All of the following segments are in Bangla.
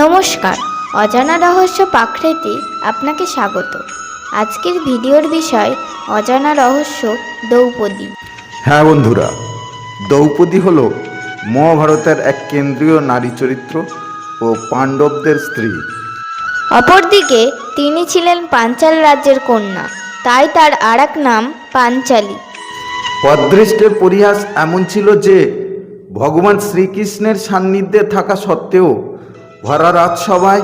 নমস্কার। অজানা রহস্য পাখড়েতে আপনাকে স্বাগত। আজকের ভিডিওর বিষয় অজানা রহস্য দ্রৌপদী। হ্যাঁ বন্ধুরা দ্রৌপদী হল মহাভারতের এক কেন্দ্রীয় নারী চরিত্র ও পাণ্ডবদের স্ত্রী। অপরদিকে তিনি ছিলেন পাঞ্চাল রাজ্যের কন্যা তাই তার আর এক নাম পাঞ্চালী। অদৃষ্টের পরিহাস এমন ছিল যে ভগবান শ্রীকৃষ্ণের সান্নিধ্যে থাকা সত্ত্বেও ভরা রাজসভায়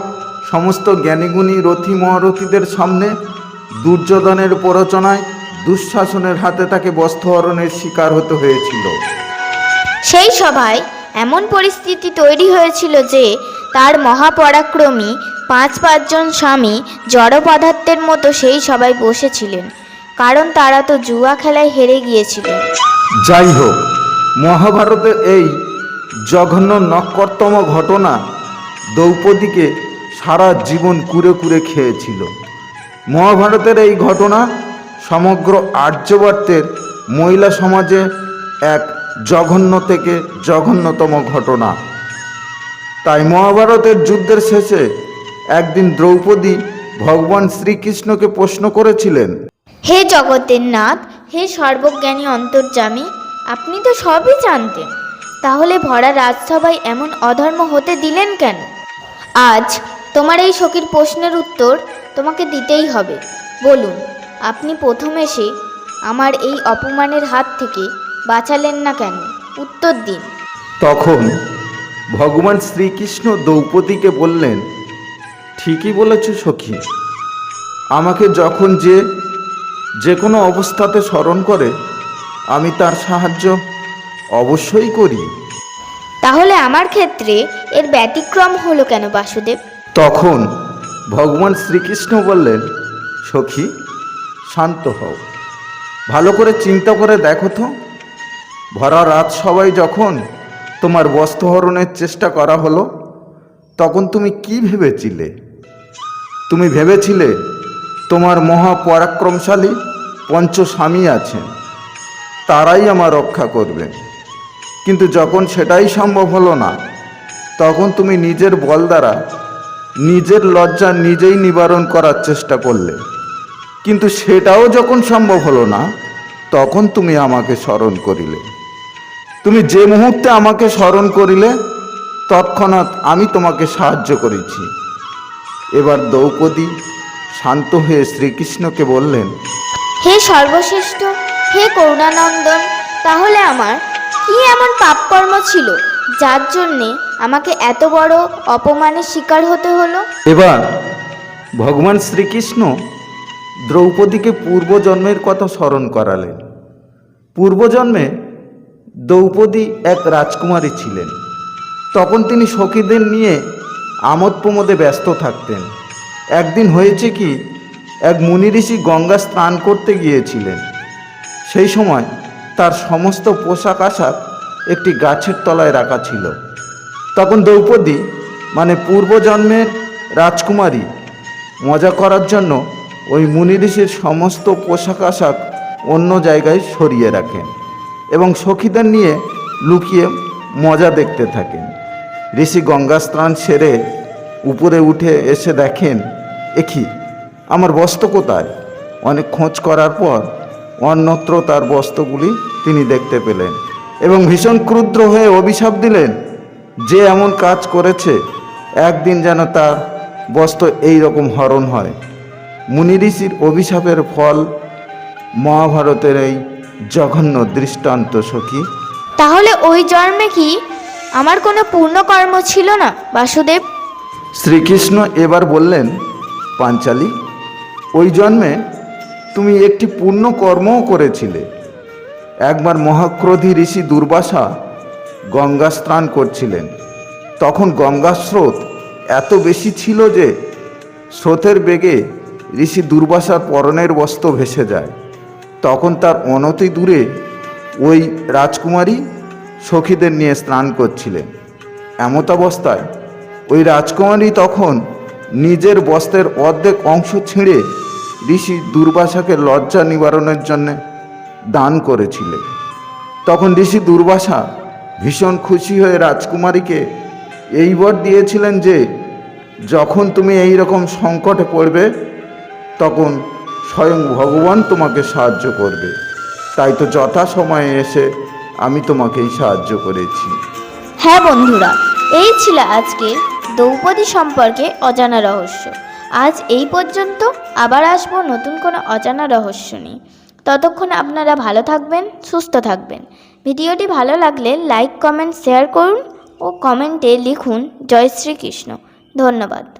সমস্ত জ্ঞানীগুণী রথী মহারথীদের সামনে দুর্যোধনের প্ররোচনায় দুঃশাসনের হাতে তাকে বস্ত্রহরণের শিকার হতে হয়েছিল। সেই সভায় এমন পরিস্থিতি তৈরি হয়েছিল যে তার মহাপরাক্রমী পাঁচ পাঁচজন স্বামী জড় পদার্থের মতো সেই সবাই বসেছিলেন কারণ তারা তো জুয়া খেলায় হেরে গিয়েছিলেন। যাই হোক মহাভারতের এই জঘন্য নক্করতম ঘটনা দ্রৌপদীকে সারা জীবন কুরে কুরে খেয়েছিল। মহাভারতের এই ঘটনা সমগ্র আর্যবর্তের মহিলা সমাজে এক জঘন্য থেকে জঘন্যতম ঘটনা। তাই মহাভারতের যুদ্ধের শেষে একদিন দ্রৌপদী ভগবান শ্রীকৃষ্ণকে প্রশ্ন করেছিলেন, হে জগতের নাথ হে সর্বজ্ঞানী অন্তর্যামী, আপনি তো সবই জানতেন। তাহলে ভরা রাজসভায় এমন অধর্ম হতে দিলেন কেন? আজ তোমার এই সখীর প্রশ্নের উত্তর তোমাকে দিতেই হবে। বলুন, আপনি প্রথম এসে আমার এই অপমানের হাত থেকে বাঁচালেন না কেন? উত্তর দিন। তখন ভগবান শ্রীকৃষ্ণ দ্রৌপদীকে বললেন, ঠিকই বলেছ সখী। আমাকে যখন যে যে কোনো অবস্থাতে স্মরণ করে, আমি তার সাহায্য অবশ্যই করি। তাহলে আমার ক্ষেত্রে এর ব্যতিক্রম হলো কেন বাসুদেব? তখন ভগবান শ্রীকৃষ্ণ বললেন, সখী, শান্ত হও। ভালো করে চিন্তা করে দেখো তো। ভরা রাত সবাই যখন তোমার বস্ত্রহরণের চেষ্টা করা হলো, তখন তুমি কি ভেবেছিলে? তুমি ভেবেছিলে তোমার মহাপরাক্রমশালী পঞ্চ স্বামী আছেন। তারাই আমার রক্ষা করবে কিন্তু যখন সেটাই সম্ভব হলো না, তখন তুমি নিজের বল দ্বারা নিজের লজ্জা নিজেই নিবারণ করার চেষ্টা করলে। কিন্তু সেটাও যখন সম্ভব হলো না, তখন তুমি আমাকে স্মরণ করিলে। তুমি যে মুহূর্তে আমাকে স্মরণ করিলে, তৎক্ষণাৎ আমি তোমাকে সাহায্য করেছি। এবার দ্রৌপদী শান্ত হয়ে শ্রীকৃষ্ণকে বললেন, হে সর্বশ্রেষ্ঠ, হে করুণানন্দন, তাহলে আমার কি এমন পাপকর্ম ছিল, যার জন্যে আমাকে এত বড় অপমানের শিকার হতে হলো। এবার ভগবান শ্রীকৃষ্ণ দ্রৌপদীকে পূর্বজন্মের কথা স্মরণ করালেন। পূর্বজন্মে দ্রৌপদী এক রাজকুমারী ছিলেন। তখন তিনি সখীদের নিয়ে আমোদ প্রমোদে ব্যস্ত থাকতেন। একদিন হয়েছে কি, এক মুনি ঋষি গঙ্গা স্নান করতে গিয়েছিলেন। সেই সময় তার সমস্ত পোশাক আশাক একটি গাছের তলায় রাখা ছিল। তখন দ্রৌপদী মানে পূর্বজন্মের রাজকুমারী, মজা করার জন্য ওই মুনি ঋষির সমস্ত পোশাক আশাক অন্য জায়গায় সরিয়ে রাখেন এবং সখীদের নিয়ে লুকিয়ে মজা দেখতে থাকেন। ঋষি গঙ্গা স্নান সেরে উপরে উঠে এসে দেখেন একি আমার বস্ত্র কোথায়? অনেক খোঁজ করার পর অন্যত্র তার বস্ত্রগুলি তিনি দেখতে পেলেন এবং ভীষণ ক্রুদ্র হয়ে অভিশাপ দিলেন যে এমন কাজ করেছে একদিন যেন তার বস্ত্র এই রকম হরণ হয়। মুনি ঋষির অভিশাপের ফল মহাভারতের এই জঘন্য দৃষ্টান্ত সখী। তাহলে ওই জন্মে কি আমার কোনো পূর্ণকর্ম ছিল না বাসুদেব? শ্রীকৃষ্ণ এবার বললেন পাঞ্চালী ওই জন্মে তুমি একটি পূর্ণ কর্মও করেছিলে। একবার মহাক্রোধী ঋষি দুর্বাসা গঙ্গা স্নান করছিলেন। তখন গঙ্গার স্রোত এত বেশি ছিল যে স্রোতের বেগে ঋষি দুর্বাসার পরনের বস্ত্র ভেসে যায়। তখন তার অনতি দূরে ওই রাজকুমারী সখীদের নিয়ে স্নান করছিলেন। এমতাবস্থায় ওই রাজকুমারী তখন নিজের বস্ত্রের অর্ধেক অংশ ছিঁড়ে ঋষি দুর্বাসাকে লজ্জা নিবারণের জন্যে দান করেছিলেন তখন ঋষি দুর্বাসা ভীষণ খুশি হয়ে রাজকুমারীকে এই বর দিয়েছিলেন যে, যখন তুমি এই রকম সংকটে পড়বে, তখন স্বয়ং ভগবান তোমাকে সাহায্য করবে। তাই তো যথা সময়ে এসে আমি তোমাকেই সাহায্য করেছি। হ্যাঁ বন্ধুরা, এই ছিল আজকে দ্রৌপদী সম্পর্কে অজানা রহস্য। আজ এই পর্যন্ত আবার আসব নতুন কোনো অজানা রহস্য নিয়ে। ততক্ষণ আপনারা ভালো থাকবেন, সুস্থ থাকবেন। ভিডিওটি ভালো লাগলে লাইক, কমেন্ট, শেয়ার করুন ও কমেন্টে লিখুন জয় শ্রীকৃষ্ণ। ধন্যবাদ।